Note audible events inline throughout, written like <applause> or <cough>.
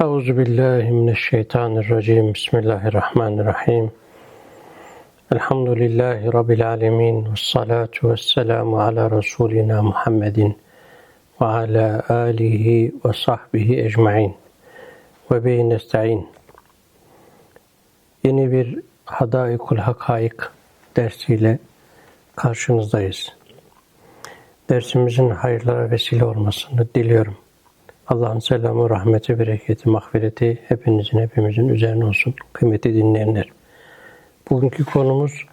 Euzu billahi mineşşeytanirracim. Bismillahirrahmanirrahim. Elhamdülillahi rabbil alamin. Ves salatu vesselamu ala rasulina Muhammedin ve ala alihi ve sahbihi ecmaîn. Ve bihi nestaîn. Yeni bir Hadaikul Hakaik dersiyle karşınızdayız. Dersimizin hayırlara vesile olmasını diliyorum. Allah'ın selamı, rahmeti, bereketi, mağfireti hepinizin, hepimizin üzerine olsun. Kıymetli dinleyenler. Bugünkü konumuz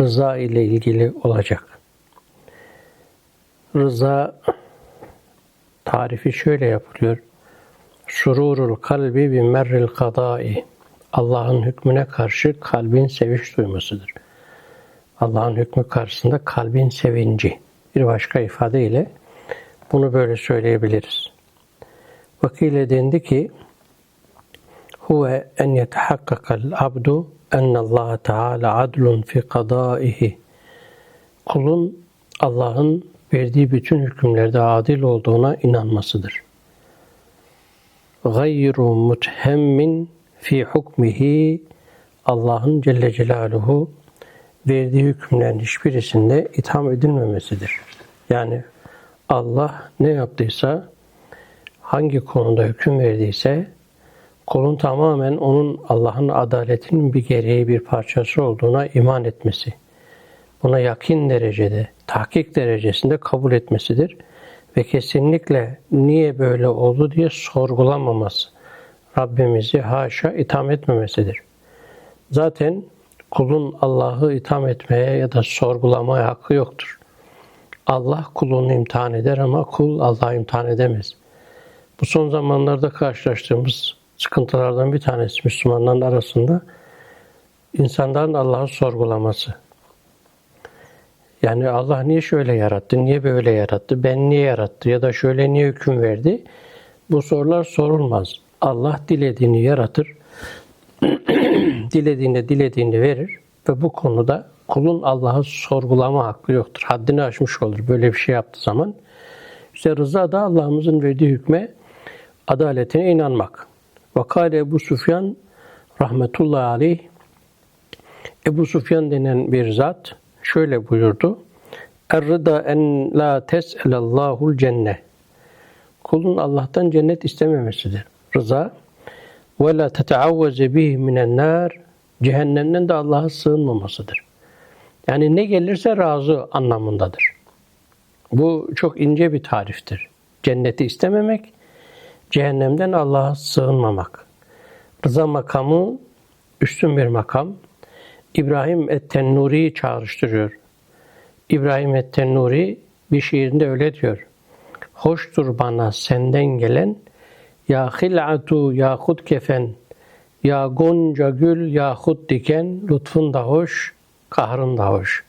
rıza ile ilgili olacak. Rıza tarifi şöyle yapılıyor. Sururul kalbi bi merril kadai. Allah'ın hükmüne karşı kalbin sevinç duymasıdır. Allah'ın hükmü karşısında kalbin sevinci. Bir başka ifadeyle bunu böyle söyleyebiliriz. Vakile dendi ki huve en yetehakkakal abdu Allah Teala adlun fi kadaihi. Kulun Allah'ın verdiği bütün hükümlerde adil olduğuna inanmasıdır. Gayru muthemmin fi hukmihi Allah'ın Celle Celaluhu verdiği hükümlerin hiçbirisinde itham edilmemesidir. Yani Allah ne yaptıysa, hangi konuda hüküm verdiyse, kulun tamamen onun Allah'ın adaletinin bir gereği, bir parçası olduğuna iman etmesi, buna yakin derecede, tahkik derecesinde kabul etmesidir ve kesinlikle niye böyle oldu diye sorgulamaması, Rabbimizi haşa itham etmemesidir. Zaten kulun Allah'ı itham etmeye ya da sorgulamaya hakkı yoktur. Allah kulunu imtihan eder ama kul Allah'ı imtihan edemez. Bu son zamanlarda karşılaştığımız sıkıntılardan bir tanesi Müslümanların arasında insanların Allah'ı sorgulaması. Yani Allah niye şöyle yarattı, niye böyle yarattı, ben niye yarattı ya da şöyle niye hüküm verdi? Bu sorular sorulmaz. Allah dilediğini yaratır, <clears throat> dilediğinde dilediğini verir ve bu konuda kulun Allah'ı sorgulama hakkı yoktur. Haddini aşmış olur böyle bir şey yaptığı zaman. İşte rıza da Allah'ımızın verdiği hükme adaletine inanmak. Vakale Ebu Sufyan rahmetullahi aleyh Ebu Sufyan denen bir zat şöyle buyurdu. Er-rıda en la tes'elallahul cennet. Kulun Allah'tan cennet istememesidir. Rıza ve la teteavveze bih minen nar cehennemden de Allah'a sığınmamasıdır. Yani ne gelirse razı anlamındadır. Bu çok ince bir tariftir. Cenneti istememek, cehennemden Allah'a sığınmamak. Rıza makamı üstün bir makam. İbrahim et-Tennuri'yi çağrıştırıyor. İbrahim et-Tennuri bir şiirinde öyle diyor. Hoştur bana senden gelen ya hil'atu yahut kefen ya gonca gül yahut diken lütfun da hoş, kahrın da hoş.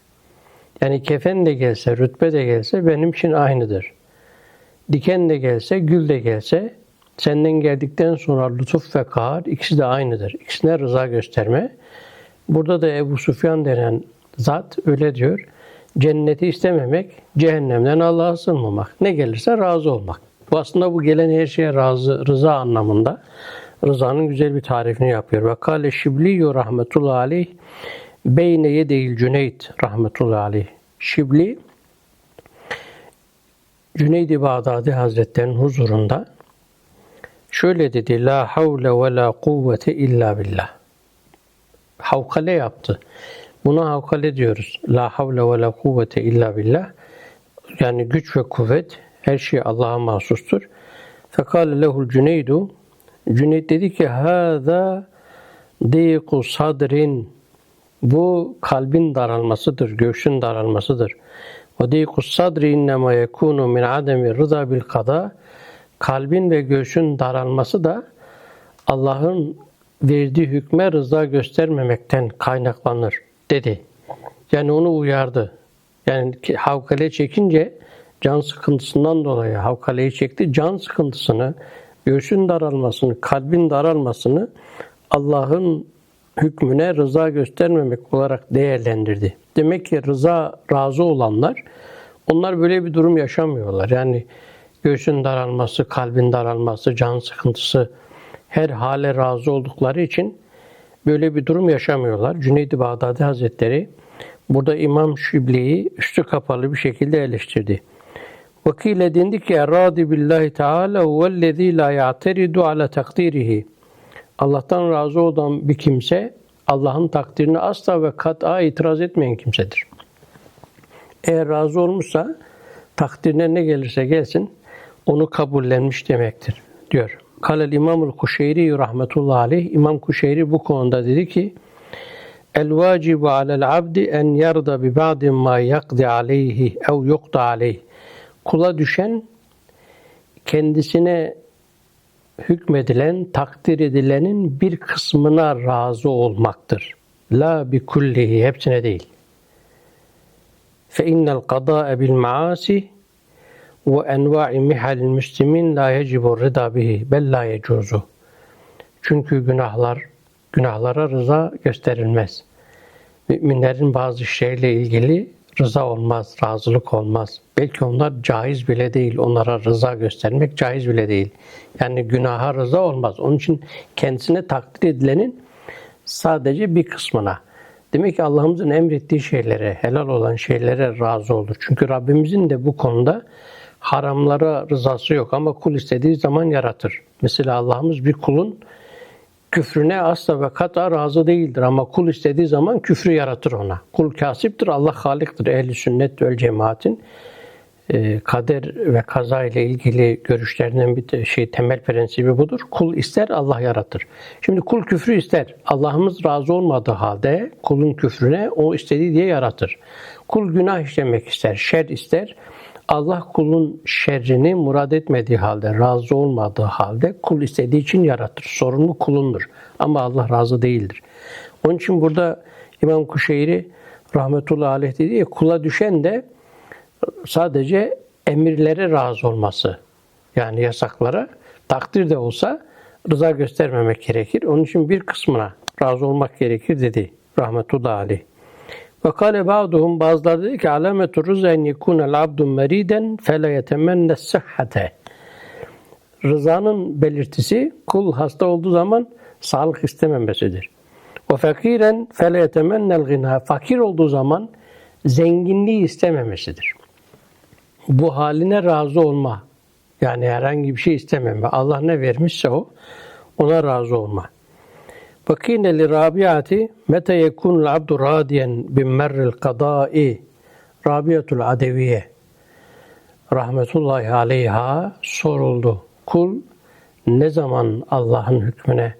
Yani kefen de gelse, rütbe de gelse benim için aynıdır. Diken de gelse, gül de gelse senden geldikten sonra lütuf ve kahar ikisi de aynıdır. İkisine rıza gösterme. Burada da Ebu Sufyan denen zat öyle diyor. Cenneti istememek, cehennemden Allah'a sığınmamak. Ne gelirse razı olmak. Bu aslında bu gelen her şeye razı, rıza anlamında. Rızanın güzel bir tarifini yapıyor. Ve kâle şibliyyü rahmetullahi aleyh beyne yedeyil cüneyt rahmetullahi aleyh. Şibli Cüneyd-i Bağdadi Hazretleri'nin huzurunda şöyle dedi La havle ve la kuvvete illa billah. Havkale yaptı. Buna havkale diyoruz. La havle ve la kuvvete illa billah. Yani güç ve kuvvet her şey Allah'a mahsustur. Fekale lehul Cüneydu Cüneyd dedi ki hâzâ dîku sadrin bu kalbin daralmasıdır, göğsün daralmasıdır. Ve dîku sadri innema yekûnu min ademi rıza bil kada kalbin ve göğsün daralması da Allah'ın verdiği hükme rıza göstermemekten kaynaklanır dedi. Yani onu uyardı. Yani havkale çekince can sıkıntısından dolayı havkaleyi çekti. Can sıkıntısını, göğsün daralmasını, kalbin daralmasını Allah'ın hükmüne rıza göstermemek olarak değerlendirdi. Demek ki rıza razı olanlar onlar böyle bir durum yaşamıyorlar. Yani göğsün daralması, kalbin daralması, can sıkıntısı her hale razı oldukları için böyle bir durum yaşamıyorlar. Cüneyd-i Bağdadi Hazretleri burada İmam Şibli'yi üstü kapalı bir şekilde eleştirdi. Vakile dendi ki Erradi billahi teala huvellezî la ya'teridu ala takdirihi. Allah'tan razı olan bir kimse Allah'ın takdirine asla ve kat'a itiraz etmeyen kimsedir. Eğer razı olmuşsa takdirine ne gelirse gelsin onu kabullenmiş demektir diyor. Kalel İmamul Kuşeyri rahmetullahi aleyh İmam Kuşeyri bu konuda dedi ki El vacibu alel abdi en yarda bi ba'di ma yakdi aleyhi ev yukda aleyh. Kula düşen kendisine hükmedilen, takdir edilenin bir kısmına razı olmaktır. La bi kullihi, hepsine değil. Fe innel qadâ'e bil maasi enva'i mihalil müslimin la yecibu rıda bihi bel la yecuzu. Çünkü günahlar, günahlara rıza gösterilmez. Müminlerin bazı şeyle ilgili rıza olmaz, razılık olmaz. Belki onlar caiz bile değil. Onlara rıza göstermek caiz bile değil. Yani günaha rıza olmaz. Onun için kendisine takdir edilenin sadece bir kısmına. Demek ki Allah'ımızın emrettiği şeylere, helal olan şeylere razı olur. Çünkü Rabbimizin de bu konuda haramlara rızası yok ama kul istediği zaman yaratır. Mesela Allah'ımız bir kulun küfrüne asla ve kata razı değildir ama kul istediği zaman küfrü yaratır ona. Kul kasiptir, Allah haliktir. Ehli sünnet ve cemaatin e, kader ve kaza ile ilgili görüşlerinden bir şey temel prensibi budur. Kul ister, Allah yaratır. Şimdi kul küfrü ister. Allah'ımız razı olmadığı halde kulun küfrüne o istediği diye yaratır. Kul günah işlemek ister, şer ister. Allah kulun şerrini murad etmediği halde, razı olmadığı halde kul istediği için yaratır. Sorumlu kulundur. Ama Allah razı değildir. Onun için burada İmam Kuşeyri rahmetullahi aleyh dedi ya kula düşen de sadece emirlere razı olması. Yani yasaklara takdir de olsa rıza göstermemek gerekir. Onun için bir kısmına razı olmak gerekir dedi rahmetullahi aleyh. Ve kâle ba'duhum bazıları dedi ki alametu rıza en yekûnel abdun meriden fe la yetemenne sıhhate. Rızanın belirtisi kul hasta olduğu zaman sağlık istememesidir. Ve fakiren fe la yetemennel gina. Fakir olduğu zaman zenginliği istememesidir. Bu haline razı olma. Yani herhangi bir şey istememe. Allah ne vermişse o ona razı olma. Rabiati mete yekunul abdu radiyen bin merril kadai Rabiatul Adeviye rahmetullahi aleyha soruldu. Kul ne zaman Allah'ın hükmüne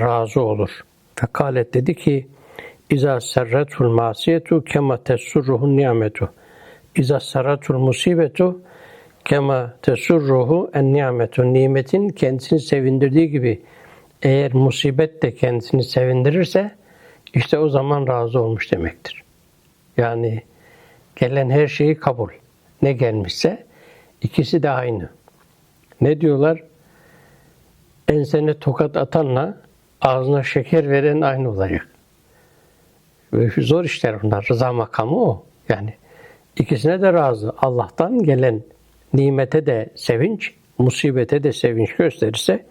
razı olur? Fekalet dedi ki İza serretul masiyetu kema tesurruhu nimetu. İza serretul musibetu kema tesurruhu en nimetu. Nimetin kendisini sevindirdiği gibi eğer musibet de kendisini sevindirirse işte o zaman razı olmuş demektir. Yani gelen her şeyi kabul. Ne gelmişse ikisi de aynı. Ne diyorlar? Ensene tokat atanla ağzına şeker veren aynı olacak. Zor işler bunlar. Rıza makamı o. Yani ikisine de razı. Allah'tan gelen nimete de sevinç, musibete de sevinç gösterirse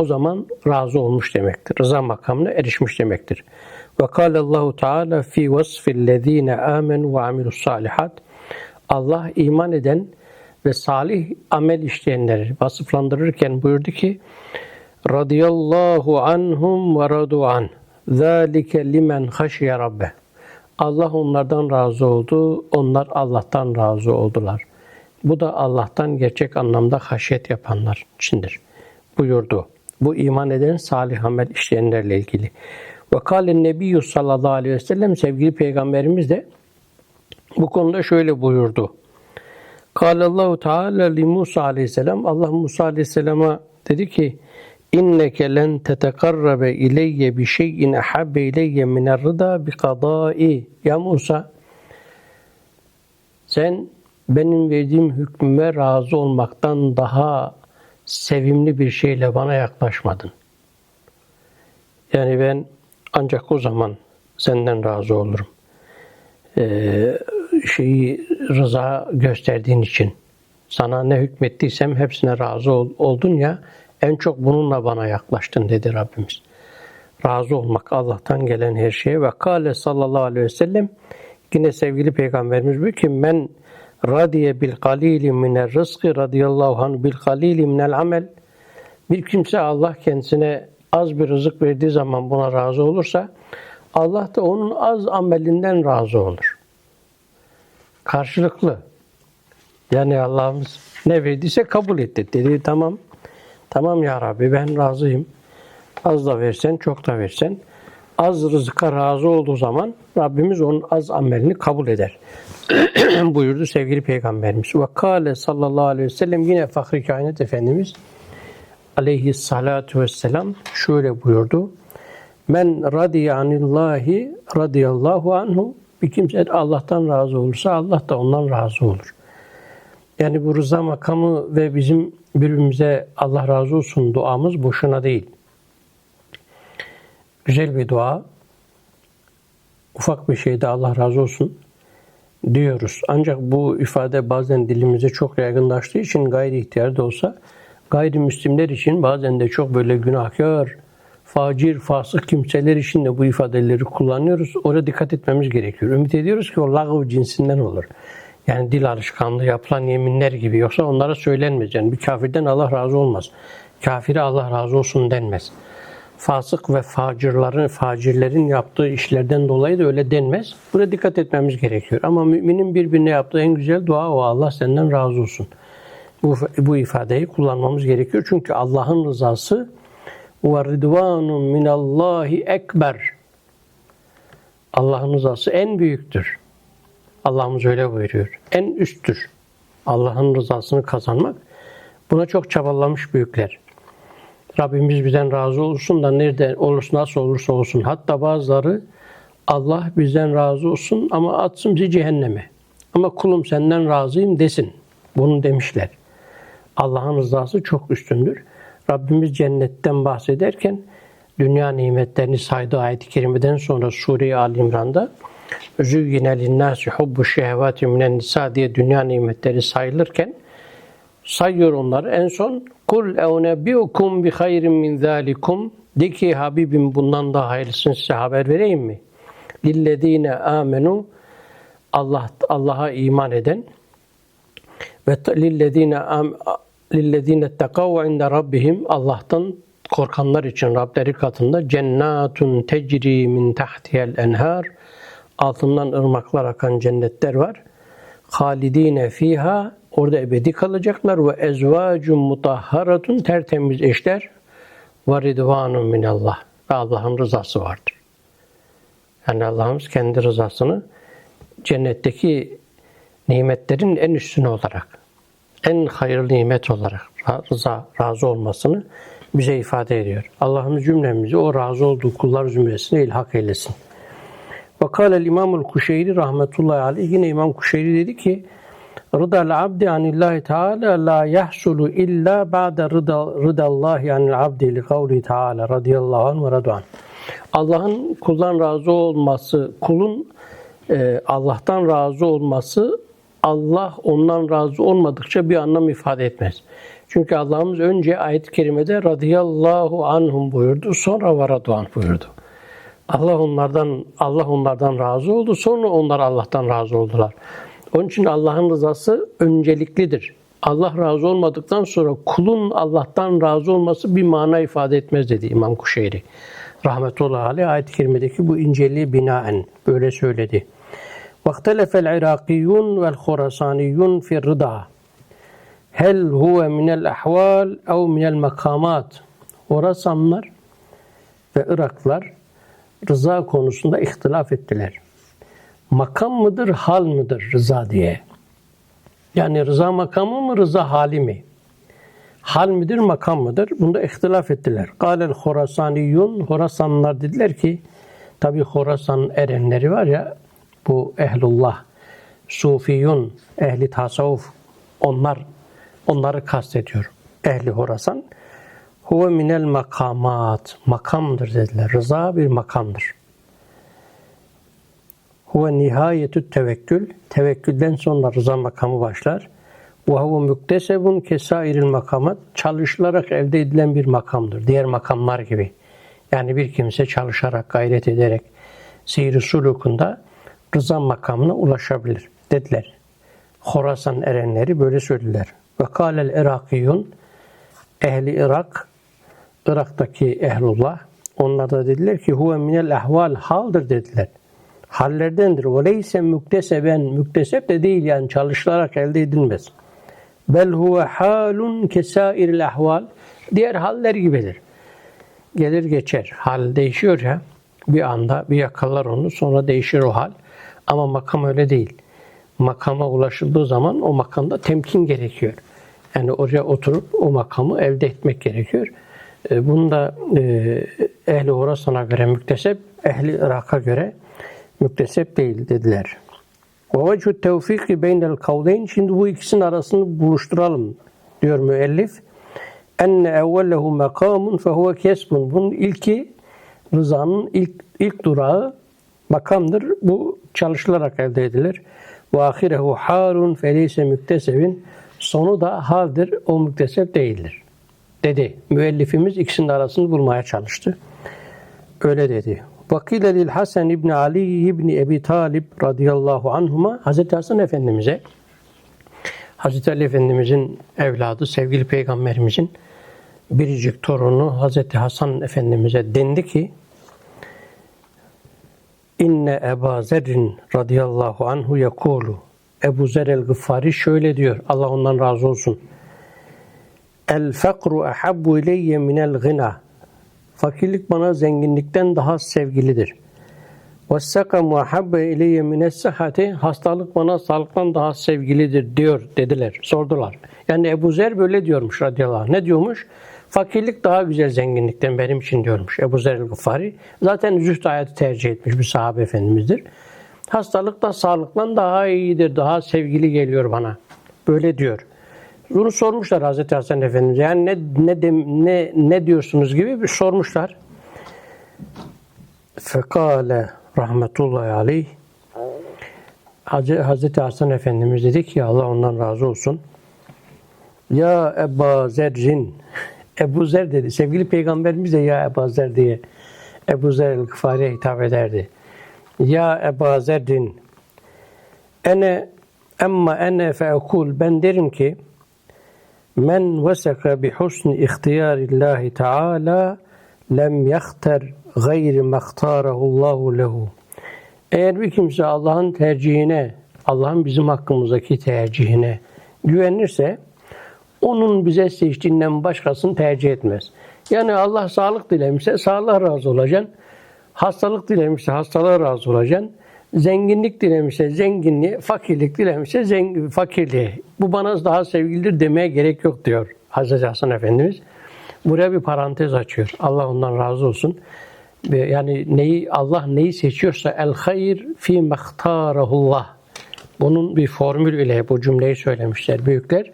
o zaman razı olmuş demektir. Rıza makamına erişmiş demektir. Ve kâle Allahu Teala fi vasfillezîne âmenu ve amilus. Allah iman eden ve salih amel işleyenleri vasıflandırırken buyurdu ki radıyallahu anhum ve radu an. Zalike limen haşiye rabbe. Allah onlardan razı oldu, onlar Allah'tan razı oldular. Bu da Allah'tan gerçek anlamda haşyet yapanlar içindir. Buyurdu. Bu iman eden salih amel işleyenlerle ilgili. Ve kâlen nebiyyü sallallahu aleyhi ve sellem sevgili peygamberimiz de bu konuda şöyle buyurdu. Kâlallahu Teala li Musa aleyhisselam Allah Musa aleyhisselama dedi ki inneke len tetekarrabe ileyye bi şeyin ahabbe ileyye miner rıda bi kadai. Ya Musa sen benim verdiğim hükmüme razı olmaktan daha sevimli bir şeyle bana yaklaşmadın. Yani ben ancak o zaman senden razı olurum. Ee, şeyi rıza gösterdiğin için sana ne hükmettiysem hepsine razı ol, oldun ya En çok bununla bana yaklaştın dedi Rabbimiz. Razı olmak Allah'tan gelen her şeye ve kâle sallallahu aleyhi ve sellem yine sevgili peygamberimiz diyor ki men radiye bil galili minel rızkı radıyallahu anh bil galili minel amel bir kimse Allah kendisine az bir rızık verdiği zaman buna razı olursa Allah da onun az amelinden razı olur. Karşılıklı. Yani Allah'ımız ne verdiyse kabul etti. Dedi tamam. Tamam ya Rabbi ben razıyım. Az da versen çok da versen. Az rızıka razı olduğu zaman Rabbimiz onun az amelini kabul eder. <clears throat> buyurdu sevgili Peygamberimiz. Ve kâle sallallahu aleyhi ve sellem yine Fahri Kainat Efendimiz aleyhissalatu vesselam şöyle buyurdu. Men radiye anillahi radiyallahu anhu bir kimse Allah'tan razı olursa Allah da ondan razı olur. Yani bu rıza makamı ve bizim birbirimize Allah razı olsun duamız boşuna değil. Güzel bir dua. Ufak bir şeyde Allah razı olsun diyoruz. Ancak bu ifade bazen dilimize çok yaygınlaştığı için gayri ihtiyar da olsa gayrimüslimler için bazen de çok böyle günahkar, facir, fasık kimseler için de bu ifadeleri kullanıyoruz. Oraya dikkat etmemiz gerekiyor. Ümit ediyoruz ki o lagav cinsinden olur. Yani dil alışkanlığı yapılan yeminler gibi. Yoksa onlara söylenmez. Yani bir kafirden Allah razı olmaz. Kafire Allah razı olsun denmez. Fasık ve facirlerin, facirlerin yaptığı işlerden dolayı da öyle denmez. Buraya dikkat etmemiz gerekiyor. Ama müminin birbirine yaptığı en güzel dua o. Allah senden razı olsun. Bu, bu ifadeyi kullanmamız gerekiyor. Çünkü Allah'ın rızası ve ridvanun minallahi ekber. Allah'ın rızası en büyüktür. Allah'ımız öyle buyuruyor. En üsttür. Allah'ın rızasını kazanmak. Buna çok çabalamış büyükler. Rabbimiz bizden razı olsun da nerede olursa nasıl olursa olsun. Hatta bazıları Allah bizden razı olsun ama atsın bizi cehenneme. Ama kulum senden razıyım desin. Bunu demişler. Allah'ın rızası çok üstündür. Rabbimiz cennetten bahsederken dünya nimetlerini saydığı ayet-i kerimeden sonra Sure-i Ali İmran'da Züyyine linnâsi hubbu şehvâti minen nisa diye dünya nimetleri sayılırken sayıyor onları. En son kul eunebbiukum bi hayrin min zalikum de ki Habibim bundan daha hayırlısını size haber vereyim mi? Lillezine amenu Allah Allah'a iman eden ve lillezine lillezine tekav inde rabbihim Allah'tan korkanlar için Rableri katında cennatun tecri min tahtihel enhar altından ırmaklar akan cennetler var. Halidine fiha orada ebedi kalacaklar ve ezvacun mutahharatun tertemiz eşler ve ridvanun minallah ve Allah'ın rızası vardır. Yani Allah'ımız kendi rızasını cennetteki nimetlerin en üstüne olarak, en hayırlı nimet olarak rıza, razı olmasını bize ifade ediyor. Allah'ımız cümlemizi o razı olduğu kullar zümresine ilhak eylesin. Ve kâlel İmamul Kuşeyri rahmetullahi aleyh yine İmam Kuşeyri dedi ki Rıdal abdi anillahi teala la yahsulu illa ba'de rıda, rıdallahi anil abdi li kavli teala radıyallahu anh ve radu'an. Allah'ın kuldan razı olması, kulun e, Allah'tan razı olması Allah ondan razı olmadıkça bir anlam ifade etmez. Çünkü Allah'ımız önce ayet-i kerimede radıyallahu anhum buyurdu, sonra ve radu'an buyurdu. Allah onlardan Allah onlardan razı oldu. Sonra onlar Allah'tan razı oldular. Onun için Allah'ın rızası önceliklidir. Allah razı olmadıktan sonra kulun Allah'tan razı olması bir mana ifade etmez dedi İmam Kuşeyri. Rahmetullahi aleyh ayet-i kerimedeki bu inceliği binaen böyle söyledi. وَاخْتَلَفَ الْعِرَاقِيُّونَ وَالْخُرَسَانِيُّونَ فِي الرِّضَى Hel huve minel ahval ev minel makamat. Horasanlar ve Iraklar rıza konusunda ihtilaf ettiler. Makam mıdır, hal mıdır rıza diye. Yani rıza makamı mı, rıza hali mi? Hal midir, makam mıdır? Bunda ihtilaf ettiler. Kâlel Horasaniyun, Horasanlar dediler ki, tabi Horasan erenleri var ya, bu ehlullah, sufiyun, ehli tasavvuf, onlar, onları kastediyor. Ehli Horasan. Huve minel makamat. Makamdır dediler. Rıza bir makamdır. Huve nihayetü tevekkül. Tevekkülden sonra rıza makamı başlar. Ve huve muktesebun kesairil makamat. Çalışılarak elde edilen bir makamdır. Diğer makamlar gibi. Yani bir kimse çalışarak, gayret ederek seyri sulukunda rıza makamına ulaşabilir dediler. Horasan erenleri böyle söylediler. Ve kâlel Irakiyun ehli Irak Irak'taki ehlullah onlar da dediler ki huve minel ahval haldır dediler. Hallerdendir. Ve leyse mükteseben müktesep de değil yani çalışılarak elde edilmez. Bel huve halun kesairil ahval diğer haller gibidir. Gelir geçer. Hal değişiyor ya. Bir anda bir yakalar onu sonra değişir o hal. Ama makam öyle değil. Makama ulaşıldığı zaman o makamda temkin gerekiyor. Yani oraya oturup o makamı elde etmek gerekiyor. E, Bunu da e, ehli Horasan'a göre müktesep, ehli Irak'a göre müktesep değil dediler. Ve vecihü tevfiki beynel kavleyn. Şimdi bu ikisinin arasını buluşturalım diyor müellif. Enne evvellehu makamun fehuve kesbun. Bunun ilki rızanın ilk, ilk durağı makamdır. Bu çalışılarak elde edilir. Ve ahirehu halun feleyse müktesebin. Sonu da haldir. O müktesep değildir. Dedi. Müellifimiz ikisinin arasını bulmaya çalıştı. Öyle dedi. Vakile lil Hasan İbni Ali İbni Ebi Talib radıyallahu anhuma Hazreti Hasan Efendimiz'e Hazreti Ali Efendimiz'in evladı, sevgili peygamberimizin biricik torunu Hazreti Hasan Efendimiz'e dendi ki İnne Eba Zerrin radıyallahu anhu yekulu Ebu Zer el-Gıffari şöyle diyor. Allah ondan razı olsun. El fakru ahabbu ileyye minel gına. Fakirlik bana zenginlikten daha sevgilidir. Sakamu ahabbe ileyye mines sıhhati. Hastalık bana sağlıktan daha sevgilidir diyor dediler. Sordular. Yani Ebu Zer böyle diyormuş radıyallahu anh. Ne diyormuş? Fakirlik daha güzel zenginlikten benim için diyormuş Ebu Zer el-Gıffari. Zaten zühd hayatı tercih etmiş bir sahabe efendimizdir. Hastalık da sağlıktan daha iyidir, daha sevgili geliyor bana. Böyle diyor. Bunu sormuşlar Hazreti Hasan Efendimiz. Yani ne ne ne ne diyorsunuz gibi bir sormuşlar. Fekale rahmetullahi aleyh Haz- Hazreti Hasan Efendimiz dedi ki Allah ondan razı olsun. Ya Eba Zerrin <laughs> Ebu Zer dedi. Sevgili peygamberimiz de ya Ebu Zer diye Ebu Zer el-Gıfari'ye hitap ederdi. Ya Eba Zerrin ene emma ene feekul ben derim ki men veseka bi husni ihtiyarillahi teala lem yahter gayri maktarahullahu lehu. Eğer bir kimse Allah'ın tercihine, Allah'ın bizim hakkımızdaki tercihine güvenirse onun bize seçtiğinden başkasını tercih etmez. Yani Allah sağlık dilemişse sağlığa razı olacaksın. Hastalık dilemişse hastalığa razı olacaksın. Zenginlik dilemişse zenginliğe, fakirlik dilemişse zengin, fakirliğe. Bu bana daha sevgilidir demeye gerek yok diyor Hazreti Hasan Efendimiz. Buraya bir parantez açıyor. Allah ondan razı olsun. Yani neyi Allah neyi seçiyorsa el hayr fi mehtarahullah. Bunun bir formül ile bu cümleyi söylemişler büyükler.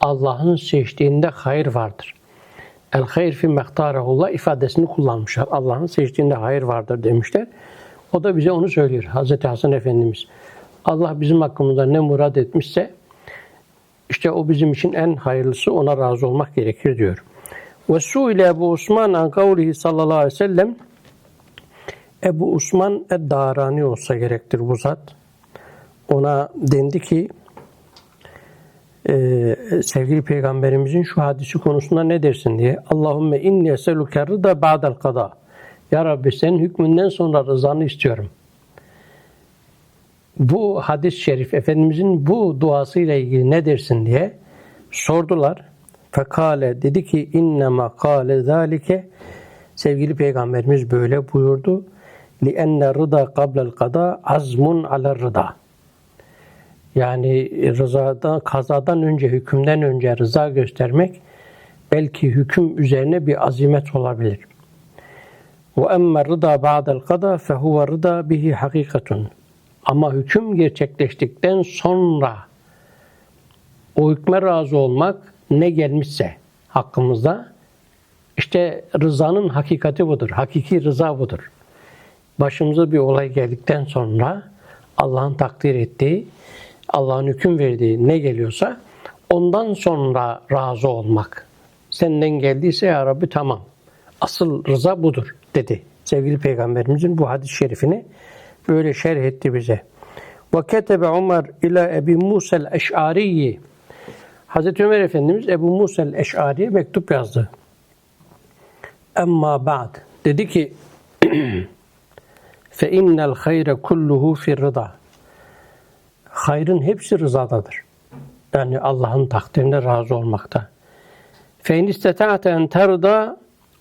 Allah'ın seçtiğinde hayır vardır. El hayr fi mehtarahullah ifadesini kullanmışlar. Allah'ın seçtiğinde hayır vardır demişler. O da bize onu söylüyor Hazreti Hasan Efendimiz. Allah bizim hakkımızda ne murad etmişse işte o bizim için en hayırlısı ona razı olmak gerekir diyor. Ve su ile Ebu Osman an kavlihi sallallahu aleyhi ve sellem Ebu Osman Ed-Darani olsa gerektir bu zat. Ona dendi ki e, sevgili peygamberimizin şu hadisi konusunda ne dersin diye. Allahümme inni eseluke rıda ba'del kada. Ya Rabbi senin hükmünden sonra rızanı istiyorum. Bu hadis-i şerif Efendimizin bu duasıyla ilgili ne dersin diye sordular. Fekale dedi ki innema kâle zâlike sevgili peygamberimiz böyle buyurdu. Li enne rıda qablel kada azmun ala rıda. Yani rızadan, kazadan önce, hükümden önce rıza göstermek belki hüküm üzerine bir azimet olabilir. Ve emme rıda ba'del kada fehuve rıda bihi hakikatun. Ama hüküm gerçekleştikten sonra o hükme razı olmak ne gelmişse hakkımızda işte rızanın hakikati budur. Hakiki rıza budur. Başımıza bir olay geldikten sonra Allah'ın takdir ettiği, Allah'ın hüküm verdiği ne geliyorsa Ondan sonra razı olmak. Senden geldiyse ya Rabbi tamam. Asıl rıza budur dedi. Sevgili Peygamberimizin bu hadis-i şerifini böyle şerh etti bize. Ve ketebe Ömer ila Ebi Musa el-Eş'ariyi. Hazreti Ömer Efendimiz Ebu Musa el-Eş'ari'ye mektup yazdı. Emma ba'd. Dedi ki <clears throat> fe innel hayre kulluhu fi rıda. Hayrın hepsi rızadadır. Yani Allah'ın takdirine razı olmakta. Fe in istata'te en terda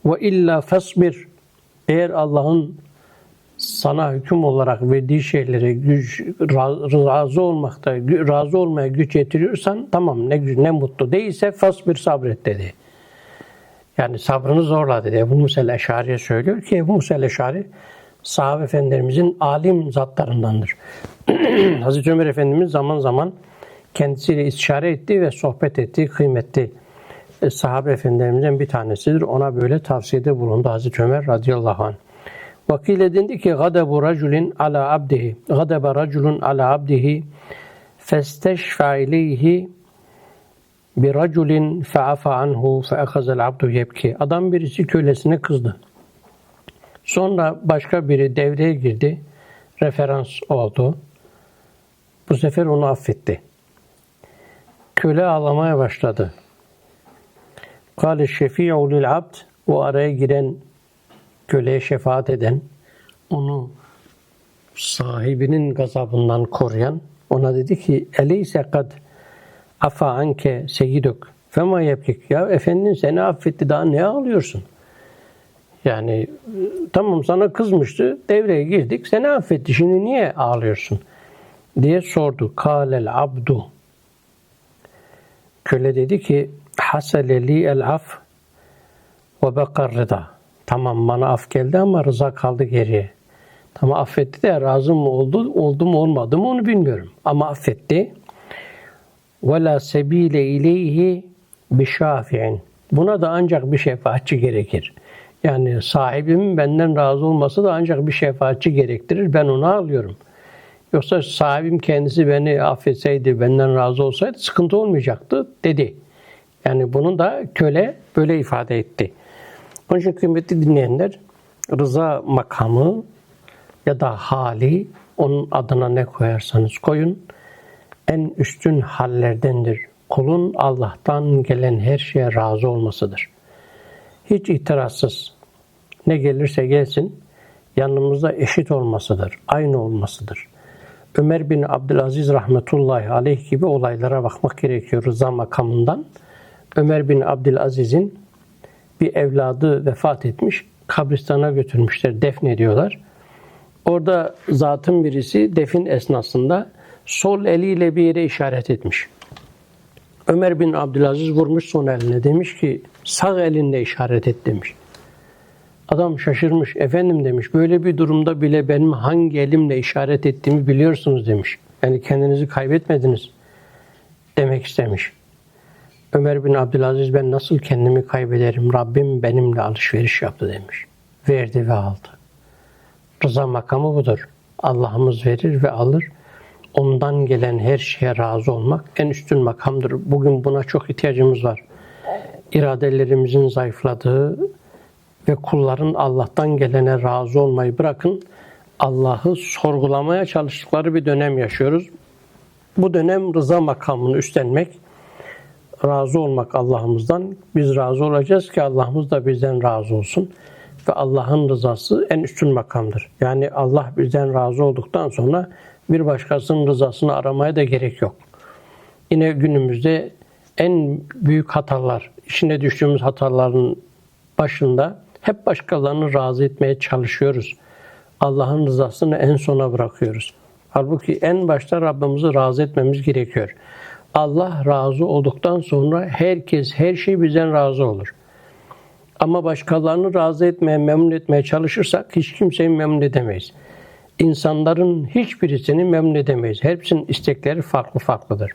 ve illa fasbir. Eğer Allah'ın sana hüküm olarak verdiği şeylere güç, ra- razı olmakta, razı olmaya güç yetiriyorsan tamam ne ne mutlu. Değilse fasbir sabret dedi. Yani sabrını zorla dedi. Ebu Musa el-Eşari'ye söylüyor ki Ebu Musa el-Eşari sahabe efendilerimizin alim zatlarındandır. <clears throat> Hazreti Ömer Efendimiz zaman zaman kendisiyle istişare ettiği ve sohbet ettiği kıymetli e, sahabe efendilerimizden bir tanesidir. Ona böyle tavsiyede bulundu Hazreti Ömer radıyallahu anh. Vakile dendi ki gadebu raculin ala abdihi gadebe raculun ala abdihi festeşfa ileyhi bir raculin feafa anhu feahazel abdu yebki. Adam birisi kölesine kızdı. Sonra başka biri devreye girdi. Referans oldu. Bu sefer onu affetti. Köle ağlamaya başladı. Kale şefi'u lil abd o araya giren köleye şefaat eden onu sahibinin gazabından koruyan ona dedi ki eleyse kad afa anke seyyiduk fema yepkik ya efendin seni affetti daha ne ağlıyorsun? Yani tamam sana kızmıştı devreye girdik seni affetti şimdi niye ağlıyorsun? diye sordu. Kalel abdu köle dedi ki haseleli el af ve bekar rıda. Tamam bana af geldi ama rıza kaldı geriye. Tamam affetti de razı mı oldu, oldu mu olmadı mı onu bilmiyorum. Ama affetti. Sebile ileyhi bi şafi'in. Buna da ancak bir şefaatçi gerekir. Yani sahibimin benden razı olması da ancak bir şefaatçi gerektirir. Ben onu alıyorum. Yoksa sahibim kendisi beni affetseydi, benden razı olsaydı sıkıntı olmayacaktı dedi. Yani bunu da köle böyle ifade etti. Onun için kıymetli dinleyenler, rıza makamı ya da hali, onun adına ne koyarsanız koyun, en üstün hallerdendir. Kulun Allah'tan gelen her şeye razı olmasıdır. Hiç itirazsız, ne gelirse gelsin, yanımızda eşit olmasıdır, aynı olmasıdır. Ömer bin Abdülaziz rahmetullahi aleyh gibi olaylara bakmak gerekiyor rıza makamından. Ömer bin Abdülaziz'in bir evladı vefat etmiş. Kabristana götürmüşler, defnediyorlar. Orada zatın birisi defin esnasında sol eliyle bir yere işaret etmiş. Ömer bin Abdülaziz vurmuş son eline. Demiş ki sağ elinle işaret et demiş. Adam şaşırmış. Efendim demiş böyle bir durumda bile benim hangi elimle işaret ettiğimi biliyorsunuz demiş. Yani kendinizi kaybetmediniz demek istemiş. Ömer bin Abdülaziz ben nasıl kendimi kaybederim? Rabbim benimle alışveriş yaptı demiş. Verdi ve aldı. Rıza makamı budur. Allah'ımız verir ve alır. Ondan gelen her şeye razı olmak en üstün makamdır. Bugün buna çok ihtiyacımız var. İradelerimizin zayıfladığı ve kulların Allah'tan gelene razı olmayı bırakın, Allah'ı sorgulamaya çalıştıkları bir dönem yaşıyoruz. Bu dönem rıza makamını üstlenmek, razı olmak Allah'ımızdan. Biz razı olacağız ki Allah'ımız da bizden razı olsun. Ve Allah'ın rızası en üstün makamdır. Yani Allah bizden razı olduktan sonra bir başkasının rızasını aramaya da gerek yok. Yine günümüzde en büyük hatalar, içine düştüğümüz hataların başında hep başkalarını razı etmeye çalışıyoruz. Allah'ın rızasını en sona bırakıyoruz. Halbuki en başta Rabbimizi razı etmemiz gerekiyor. Allah razı olduktan sonra herkes, her şey bizden razı olur. Ama başkalarını razı etmeye, memnun etmeye çalışırsak hiç kimseyi memnun edemeyiz. İnsanların hiçbirisini memnun edemeyiz. Hepsinin istekleri farklı farklıdır.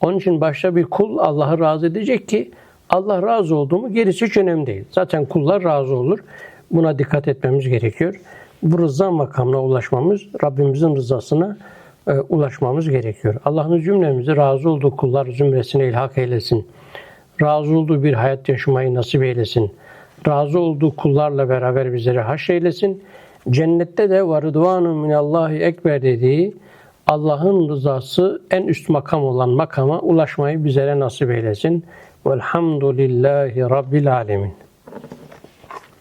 Onun için başta bir kul Allah'ı razı edecek ki Allah razı oldu mu gerisi hiç önemli değil. Zaten kullar razı olur. Buna dikkat etmemiz gerekiyor. Bu rıza makamına ulaşmamız Rabbimizin rızasına e, ulaşmamız gerekiyor. Allah'ın cümlemizi razı olduğu kullar zümresine ilhak eylesin. Razı olduğu bir hayat yaşamayı nasip eylesin. Razı olduğu kullarla beraber bizleri haşreylesin. Cennette de ve rıdvanun minallahi ekber dediği Allah'ın rızası en üst makam olan makama ulaşmayı bizlere nasip eylesin. Velhamdülillahi Rabbil alemin.